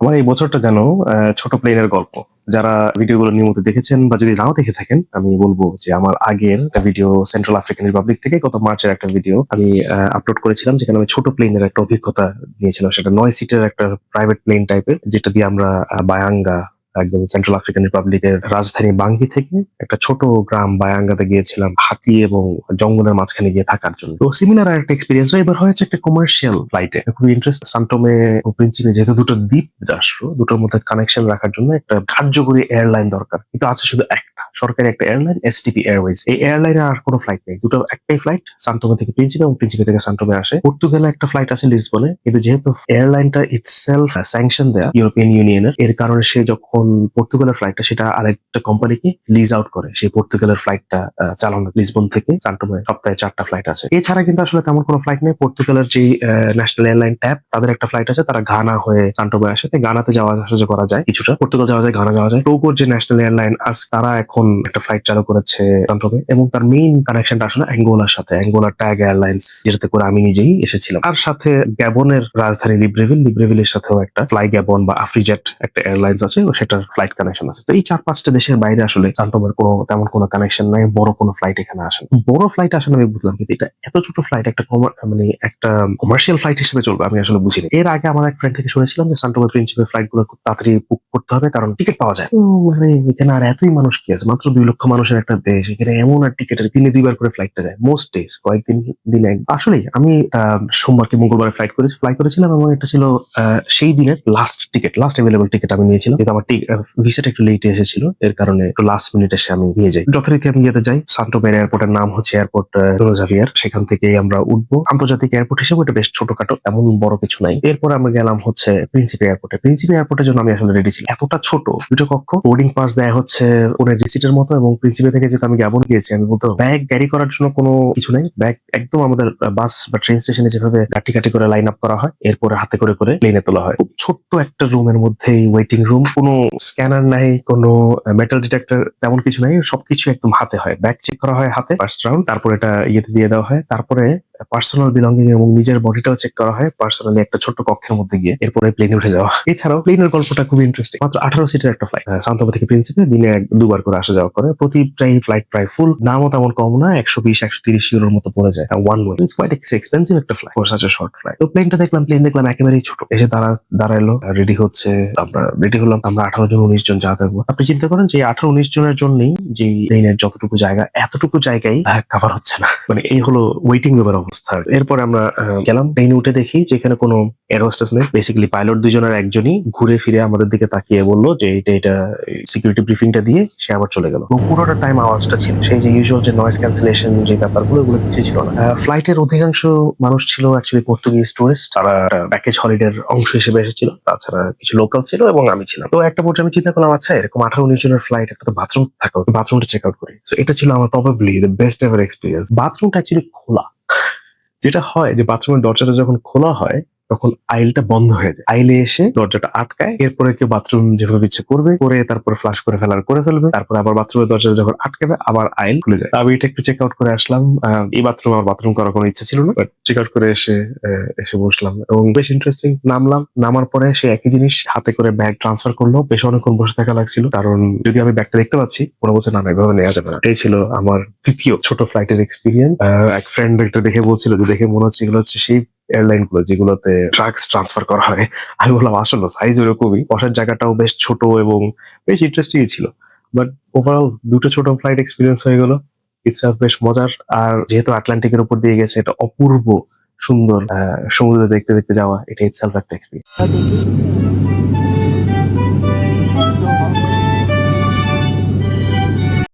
আমার এই বছরটা যেন ছোট প্লেনের গল্প। যারা ভিডিওগুলো নিয়মিত দেখেছেন বা যদি নাও দেখে থাকেন, আমি বলব যে আমার আগের ভিডিও সেন্ট্রাল আফ্রিকান রিপাবলিক থেকে গত মার্চের একটা ভিডিও আমি আপলোড করেছিলাম, যেখানে আমি ছোট প্লেনের একটা অভিজ্ঞতা নিয়েছিলাম। সেটা নয় সিটের একটা প্রাইভেট প্লেন টাইপের যেটা দিয়ে আমরা বায়াঙ্গা একদম সেন্ট্রাল আফ্রিকান রিপাবলিকের রাজধানী বাঙ্গি থেকে একটা ছোট গ্রাম বায়াঙ্গাতে গিয়েছিলাম হাতি এবং জঙ্গলের মাঝখানে গিয়ে থাকার জন্য। তো সিমিলার আর একটা এক্সপিরিয়েন্স এবার হয়েছে একটা কমার্শিয়াল ফ্লাইটে খুবই ইন্টারেস্ট সান্টোমে ও প্রিন্সিপে যেহেতু দুটো দ্বীপ রাষ্ট্র দুটোর মধ্যে কানেকশন রাখার জন্য একটা কার্যকরী এয়ারলাইন দরকার। কিন্তু আছে শুধু একটা। সরকারি একটা এয়ারলাইন এসটিপি এয়ারওয়েজ এই এয়ারলাইনে আর কোনো ফ্লাইট নেই। দুটো, একটাই ফ্লাইট সান্টোমে থেকে প্রিন্সিপে এবং প্রিন্সিপে থেকে সান্টোমে আসে। পর্তুগালে একটা ফ্লাইট আছে লিসবনে কিন্তু যেহেতু এয়ারলাইনটা ইটসেলফ স্যাংশন দেয়া ইউরোপিয়ান ইউনিয়নের এর কারণে সে যখন পর্তুগালের ফ্লাইটটা সেটা আরেকটা কোম্পানিকে লিজ আউট করে। সেই পর্তুগালের ফ্লাইটটা চালানো লিসবন থেকে সান্টোমে সপ্তাহে চারটা ফ্লাইট আছে। এছাড়া কিন্তু আসলে তেমন কোনো ফ্লাইট নেই। পর্তুগালের যে ন্যাশনাল এয়ারলাইন ট্যাব তাদের একটা ফ্লাইট আছে। তারা ঘানা হয়ে সান্টোমে আসে। গানাতে যাওয়া আসা করা যায় কিছুটা। পর্তুগাল যাওয়া যায় ঘানা যাওয়া যায়। টোকোর যে ন্যাশনাল এয়ারলাইন আজ তারা এখন একটা ফ্লাইট চালু করেছে এবং তার মেইন কানেকশনটা আসলে অ্যাঙ্গোলার সাথে। অ্যাঙ্গোলার ট্যাগ এয়ারলাইন্স যেটাতে করে আমি নিজেই এসেছিলাম। আর সাথে গ্যাবনের রাজধানী লিব্রেভিল লিব্রেভিলের সাথেও একটা ফ্লাই গ্যাবন বা আফ্রিজেট একটা এয়ারলাইন্স আছে সেটার ফ্লাইট কানেকশন আছে। তো এই চার পাঁচটা দেশের বাইরে আসলে সান্টোমের কোনো তেমন কোনো কানেকশন নাই, বড় কোনো ফ্লাইট এখানে আসে বড় ফ্লাইট আসলে আমি বুঝলাম, কিন্তু এটা এত ছোট ফ্লাইট একটা মানে একটা কমার্শিয়াল ফ্লাইট হিসেবে চলবে, আমি আসলে বুঝিনি। এর আগে আমার এক ফ্রেন্ড থেকে শুনেছিলাম যে সান্টোমের প্রিন্সিপের ফ্লাইটগুলো খুব তাড়াতাড়ি বুক করতে হবে, কারণ টিকিট পাওয়া যায় মানে এখানে আর এতই মানুষ কি আছে? মাত্র দুই লক্ষ মানুষের একটা দেশ এখানে এমন আর টিকিটের দিনে দুইবার করে ফ্লাইটটা যায় মোস্ট ডেজ কয়েকদিন দিনে এক আসলেই আমি আহ, সোমবার কি মঙ্গলবার ফ্লাইট করে ফ্লাই করেছিলাম এবং এটা ছিল সেই দিনের last ticket last available ticket আমি নিয়েছিলাম কিন্তু আমার ভিসাটা একটু লেটে এসেছিল এর কারণে একটু লাস্ট মিনিট এসে আমি নিয়ে যাই। যথারীতি আমি যেতে যাই সান্টোমের এয়ারপোর্টের নাম হচ্ছে এয়ারপোর্ট জাভিয়ার সেখান থেকে আমরা উঠবো। আন্তর্জাতিক এয়ারপোর্ট হিসেবে এটা বেশ ছোটখাটো এমন বড় কিছু নাই। এরপর আমরা গেলাম হচ্ছে প্রিন্সিপে এয়ারপোর্টে প্রিন্সিপে এয়ারপোর্টের জন্য আমি আসলে রেডি ছিলাম। এতটা ছোট দুটো কক্ষ বোর্ডিং পাস দেয়া হচ্ছে ওনের রিসিটের মতো এবং প্রিন্সিপে থেকে যেহেতু আমি গ্যাবন গিয়েছি, আমি বলতো ব্যাগ ক্যারি করার জন্য কোনো কিছু নাই। ব্যাগ একদম আমাদের বাস বা ট্রেন স্টেশনে যেভাবে কাটি কাটি করে লাইন আপ করা হয়, এরপরে হাতে করে করে প্লেনে তোলা হয়। ছোট্ট একটা রুমের মধ্যেই ওয়েটিং রুম কোনো স্ক্যানার নাই, কোনো মেটাল ডিটেক্টর তেমন কিছু নাই, সবকিছু একদম হাতে হয়। ব্যাগ চেক করা হয় হাতে ফার্স্ট রাউন্ড তারপর এটা ইয়েতে দিয়ে দেওয়া হয়, তারপরে পার্সোনাল বিলঙ্গিং এবং নিজের বডিটাও চেক করা হয় পার্সোনালি একটা ছোট্ট কক্ষের মধ্যে গিয়ে, এরপরে প্লেনে উঠে যাওয়া। এছাড়াও প্লেনের গল্পটা খুব ইন্টারেস্টিং মাত্র আঠারো সিটের একটা ফ্লাইট সান্তবা থেকে প্রিন্সিপে দিনে এক দুবার করে আসা যাওয়া করে। প্রতি প্রতিটাই ফ্লাইট প্রায় ফুল দামও তেমন কম না, একশো বিশ, একশো তিরিশ ইউরোর মতো পড়ে যায়। One way it's quite expensive একটা flight for such a short flight তো প্লেনটা দেখলাম প্লেন দেখলাম একেবারেই ছোট। এসে দাঁড়া দাঁড়াল রেডি হচ্ছে। আমরা রেডি হলাম। আমরা আঠারো জন, উনিশ জন যা থাকব আপনি চিন্তা করেন যে আঠারো, উনিশ জনের জন্যই যে প্লেনের যতটুকু জায়গা, এতটুকু জায়গায় কাভার হচ্ছে না। মানে এই হলো ওয়েটিং রুমের অবস্থা। এরপর আমরা গেলাম। প্লেনে উঠে দেখি যে এখানে কোনো এয়ারহোস্টেস নেই। বেসিক্যালি পাইলট দুজনের একজনই ঘুরে ফিরে আমাদের দিকে তাকিয়ে বলল যে এটা এটা সিকিউরিটি ব্রিফিংটা দিয়ে সে আবার চলে গেল। পুরোটা টাইম আওয়াজটা ছিল। সেই যে ইউজুয়াল যে নয়েজ ক্যান্সেলেশন যে ব্যাপারগুলো, এগুলো কিছুই ছিল না। ফ্লাইটের অধিকাংশ মানুষ ছিল অ্যাকচুয়ালি পর্তুগিজ টুরিস্ট তারা প্যাকেজ হলিডের অংশ হিসেবে এসেছিল। তাছাড়া কিছু লোকাল ছিল এবং আমি ছিলাম। তো একটা পর্যায়ে আমি চিন্তা করলাম আচ্ছা এরকম আঠারো উনিশ জনের ফ্লাইট একটা বাথরুম থাকা। বাথরুমটা চেক আউট করি। তো এটা ছিল আমার probably the best ever experience বাথরুমটা অ্যাকচুয়ালি খোলা। যেটা হয় যে বাথরুমের দরজাটা যখন খোলা হয় তখন আইলটা বন্ধ হয়ে যায়। আইলে এসে দরজাটা আটকায়, এরপরে কেউ বাথরুম যেভাবে ইচ্ছে করবে করে তারপরে ফ্লাশ করে ফেলার করে ফেলবে। তারপরে আবার বাথরুমের দরজাটা যখন আটকাবে, আবার আইল খুলে যায়। আমি এটা একটু চেক আউট করে আসলাম। এই বাথরুম আমার বাথরুম করার কোনো ইচ্ছা ছিল না বাট চেক আউট করে এসে এসে বসলাম এবং বেশ ইন্টারেস্টিং নামলাম। নামার পরে সে একই জিনিস হাতে করে ব্যাগ ট্রান্সফার করল। বেশ অনেকক্ষণ বসে থাকা লাগছিল, কারণ যদি আমি ব্যাগটা দেখতে পাচ্ছি কোনো বছর না এভাবে নেওয়া যাবে না। এটাই ছিল আমার তৃতীয় ছোট ফ্লাইটের এক্সপিরিয়েন্স এক ফ্রেন্ড একটা দেখে বলছিল, যে দেখে মনে হচ্ছে এগুলো হচ্ছে সেই এয়ারলাইনগুলো যেগুলোতে ড্রাগস ট্রান্সফার করা হয়। আমি বললাম আসলে সাইজ ওরকমই। বসার জায়গাটাও বেশ ছোট এবং বেশ ইন্টারেস্টিং ছিল। বাট ওভারঅল দুটো ছোট ফ্লাইট এক্সপিরিয়েন্স হয়ে গেল। ইটস বেশ মজার। আর যেহেতু আটলান্টিকের উপর দিয়ে গেছে, এটা অপূর্ব সুন্দর সমুদ্র দেখতে দেখতে যাওয়া, এটা ইটসেলফ একটা এক্সপিরিয়েন্স